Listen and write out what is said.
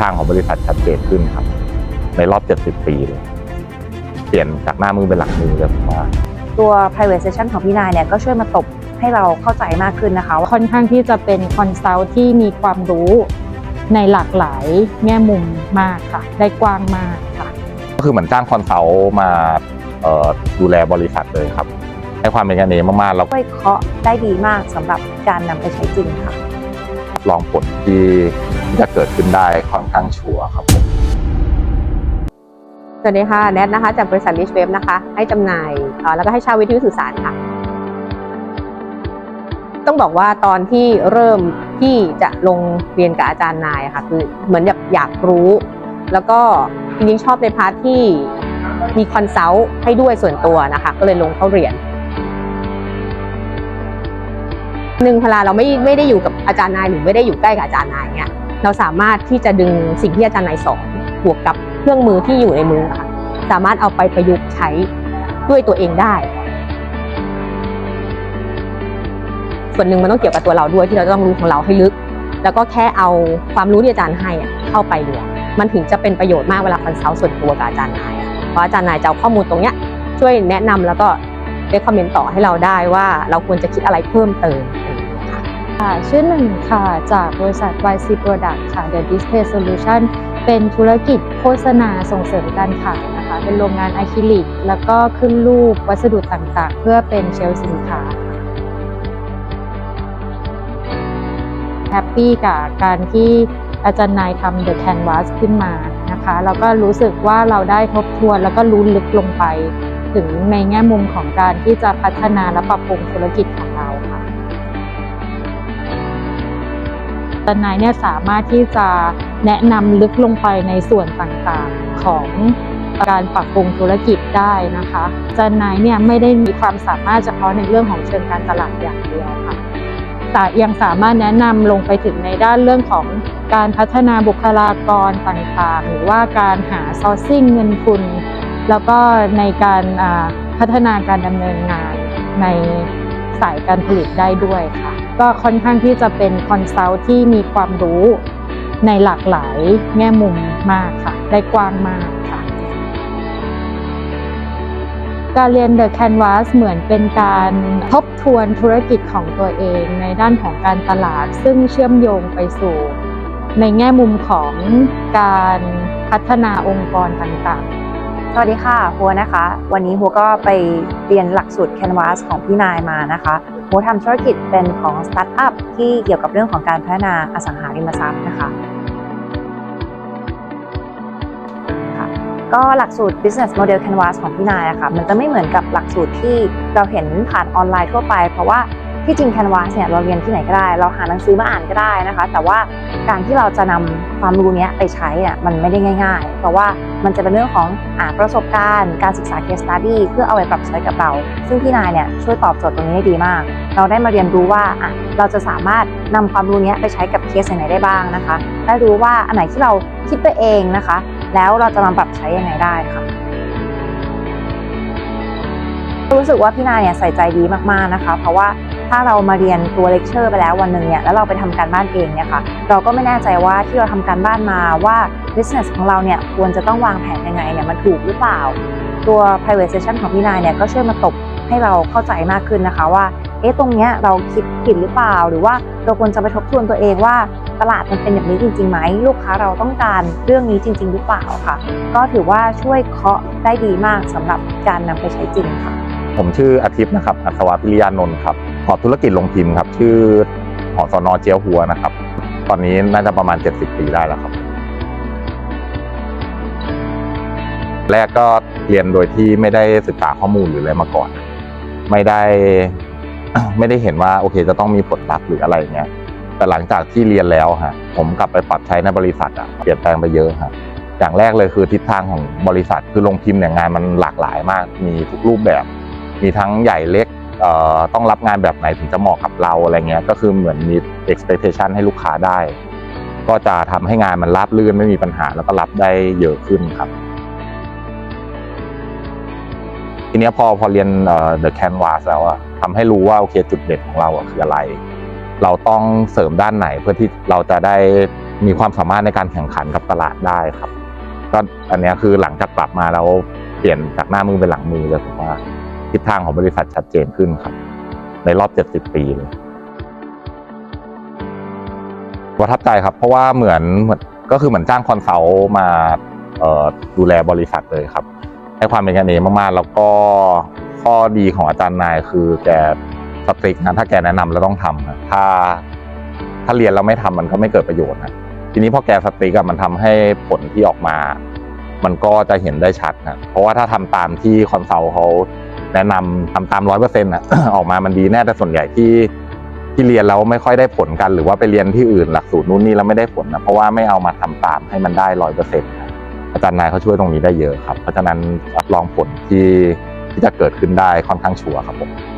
ทางของบริษัทชัดเจนขึ้นครับ ในรอบ 70 ปีเลยเปลี่ยนจากหน้ามือเป็นหลังมือเลยผมว่าตัว private session ของพี่นายเนี่ยก็ช่วยมาตบให้เราเข้าใจมากขึ้นนะคะว่าค่อนข้างที่จะเป็นคอนซัลท์ที่มีความรู้ในหลากหลายแง่มุมมากค่ะ ได้กว้างมากค่ะ ก็คือเหมือนจ้างคอนซัลท์มาดูแลบริษัทเลยครับ ให้ความเป็นกันเองมากๆแล้ว ช่วยเคาะได้ดีมากสำหรับการนำไปใช้จริงค่ะ ลองผลที่จะเกิดขึ้นได้ค่อนข้างชัวร์ครับผมสวัสดีค่ะ แนทนะคะ จากบริษัท Rich Web นะคะ ให้จำหน่ายแล้วก็ให้เช่าวิทยุสื่อสารค่ะ ต้องบอกว่าตอนที่เริ่มที่จะลงเรียนกับอาจารย์นายค่ะ คือเหมือนแบบอยากรู้ แล้วก็จริงๆชอบในพาร์ทที่มีคอนซัลท์ให้ด้วยส่วนตัวนะคะ ก็เลยลงเข้าเรียน หนึ่งเวลาเราไม่ไม่ได้อยู่กับอาจารย์นายหรือไม่ได้อยู่ใกล้กับอาจารย์นายเนี่ยเราสามารถที่จะดึงสิ่งที่อาจารย์นายสอนบวกกับเครื่องมือที่อยู่ในมือค่ะสามารถเอาไปประยุกต์ใช้ด้วยตัวเองได้ ส่วนหนึ่งมันต้องเกี่ยวกับตัวเราด้วยที่เราต้องรู้ของเราให้ลึก แล้วก็แค่เอาความรู้ที่อาจารย์ให้อะเข้าไปรวมมันถึงจะเป็นประโยชน์มากเวลาคอนซัลท์ส่วนตัวกับอาจารย์นายเพราะอาจารย์นายจะเอาข้อมูลตรงเนี้ยช่วยแนะนำแล้วก็ ได้คอมเมนต์ต่อให้เราได้ว่าเราควรจะคิดอะไรเพิ่มเติมค่ะชื่อหนึ่งค่ะ จากบริษัท YC Product ค่ะ The Display Solution เป็นธุรกิจโฆษณาส่งเสริมการขายนะคะ เป็นโรงงานอะคริลิก แล้วก็ขึ้นรูปวัสดุต่างๆ เพื่อเป็นเชลฟ์สินค้าแฮปปี้กับการที่อาจารย์นายทำ The Canvas ขึ้นมานะคะ แล้วก็รู้สึกว่าเราได้ทบทวนแล้วก็รู้ลึกลงไป ถึงในแง่มุมของการที่จะพัฒนาและปรับปรุงธุรกิจของเราค่ะอาจารย์นายเนี่ยสามารถที่จะแนะนำลึกลงไปในส่วนต่างๆของการปรับปรุงธุรกิจได้นะคะจารย์นายเนี่ยไม่ได้มีความสามารถเฉพาะในเรื่องของเชิงการตลาดอย่างเดียวค่ะแต่ยังสามารถแนะนำลงไปถึงในด้านเรื่องของการพัฒนาบุคลากรต่างๆ หรือว่าการหาซอร์ซิ่งเงินทุน แล้วก็ในการพัฒนาการดำเนินงานในสายการผลิตได้ด้วยค่ะ ก็ค่อนข้างที่จะเป็นคอนซัลท์ที่มีความรู้ในหลากหลายแง่มุมมากค่ะ ได้กว้างมากค่ะ การเรียน The Canvas เหมือนเป็นการทบทวนธุรกิจของตัวเองในด้านของการตลาด ซึ่งเชื่อมโยงไปสู่ ในแง่มุมของการพัฒนาองค์กรต่างๆ สวัสดีค่ะหัวนะคะ วันนี้หัวก็ไปเรียนหลักสูตร Canvas ของพี่นายมานะคะหัวทำธุรกิจเป็นของสตาร์ทอัพที่เกี่ยวกับเรื่องของการพัฒนาอสังหาริมทรัพย์นะคะก็หลักสูตร business model canvas ของพี่นายอะค่ะมันจะไม่เหมือนกับหลักสูตรที่เราเห็นผ่านออนไลน์ทั่วไป เพราะว่า ที่จริง canvas เนี่ยเราเรียนที่ไหนก็ได้ เราหาหนังสือมาอ่านก็ได้นะคะ แต่ว่าการที่เราจะนำความรู้เนี้ยไปใช้อะมันไม่ได้ง่าย ๆ เพราะว่ามันจะเป็นเรื่องของอาประสบการณ์ การศึกษา case study เพื่อเอาไปปรับใช้กับเรา ซึ่งพี่นายเนี่ยช่วยตอบโจทย์ตรงนี้ได้ดีมาก เราได้มาเรียนรู้ว่าอะเราจะสามารถนำความรู้เนี้ยไปใช้กับเคสไหนได้บ้างนะคะได้รู้ว่าอันไหนที่เราคิดไปเองนะคะ แล้วเราจะมาปรับใช้ยังไงได้ค่ะรู้สึกว่าพี่นายเนี่ยใส่ใจดีมากๆนะคะ เพราะว่า ถ้าเรามาเรียนตัวเลคเชอร์ไปแล้ววันหนึ่งเนี่ยแล้วเราไปทำการบ้านเองเนี่ยค่ะเราก็ไม่แน่ใจว่าที่เราทำการบ้านมาว่า business ของเราเนี่ยควรจะต้องวางแผนยังไงเนี่ยมันถูกหรือเปล่า ตัว private session ของพี่นายเนี่ยก็ช่วยมาตบให้เราเข้าใจมากขึ้นนะคะว่าเอ๊ะตรงเนี้ยเราคิดผิดหรือเปล่า หรือว่าเราควรจะไปทบทวนตัวเองว่าตลาดมันเป็นแบบนี้จริงๆไหมลูกค้าเราต้องการเรื่องนี้จริง ๆ หรือเปล่าค่ะ ก็ถือว่าช่วยเคาะได้ดีมากสำหรับการนำไปใช้จริงค่ะ ผมชื่ออาทิตย์นะครับอัศวพิริยานนท์ครับขอบธุรกิจลงพิมพ์ครับ ชื่อหอสนเจียวหัวนะครับ ตอนนี้น่าจะประมาณ 70 ปีได้แล้วครับ แรกก็เรียนโดยที่ไม่ได้ศึกษาข้อมูลหรืออะไรมาก่อน ไม่ได้ไม่ได้เห็นว่าโอเคจะต้องมีผลลัพธ์หรืออะไรเงี้ย แต่หลังจากที่เรียนแล้วฮะผมกลับไปปรับใช้ในบริษัทอะเปลี่ยนแปลงไปเยอะฮะอย่างแรกเลยคือทิศทางของบริษัทคือลงพิมพ์เนี่ยงานมันหลากหลายมาก มีทุกรูปแบบ มีทั้งใหญ่เล็กเอ่อต้องรับงานแบบไหนถึงจะเหมาะกับเราอะไรเงี้ยก็คือเหมือนมี expectation ให้ลูกค้าได้ ก็จะทำให้งานมันราบรื่นไม่มีปัญหาแล้วก็รับได้เยอะขึ้นครับ ทีเนี้ยพอพอเรียน The Canvas แล้วอะทำให้รู้ว่าโอเคจุดเด่นของเราคืออะไร เราต้องเสริมด้านไหนเพื่อที่เราจะได้มีความสามารถในการแข่งขันกับตลาดได้ครับ ก็อันเนี้ยคือหลังจากกลับมาแล้วเปลี่ยนจากหน้ามือเป็นหลังมือเลยผมว่า ทิศทางของบริษัทชัดเจนขึ้นครับ ในรอบ 70 ปีเลยประทับใจครับ เพราะว่าเหมือนเหมือนก็คือเหมือนจ้างคอนซัลท์มาดูแลบริษัทเลยครับ ให้ความเป็นกันเองมากๆ แล้วก็ข้อดีของอาจารย์นายคือแกสตริกนะถ้าแกแนะนำแล้วต้องทำถ้าถ้าเรียนแล้วไม่ทำมันก็ไม่เกิดประโยชน์นะทีนี้พอแกสตริกมันทำให้ผลที่ออกมา มันก็จะเห็นได้ชัดนะเพราะว่าถ้าทำตามที่คอนซัลท์เขา แนะนำทำตามร้อยเปอร์เซ็นต์ะออกมามันดีแน่แต่ส่วนใหญ่ที่ที่เรียนแล้วไม่ค่อยได้ผลกัน หรือว่าไปเรียนที่อื่นหลักสูตรนู่นนี่แล้วไม่ได้ผลนะเพราะว่าไม่เอามาทำตามให้มันได้ร้อยเปอร์เซ็นต์อาจารย์นายเขาช่วยตรงนี้ได้เยอะครับ เพราะฉะนั้นรับรองผลที่ที่จะเกิดขึ้นได้ค่อนข้างชัวร์ครับผม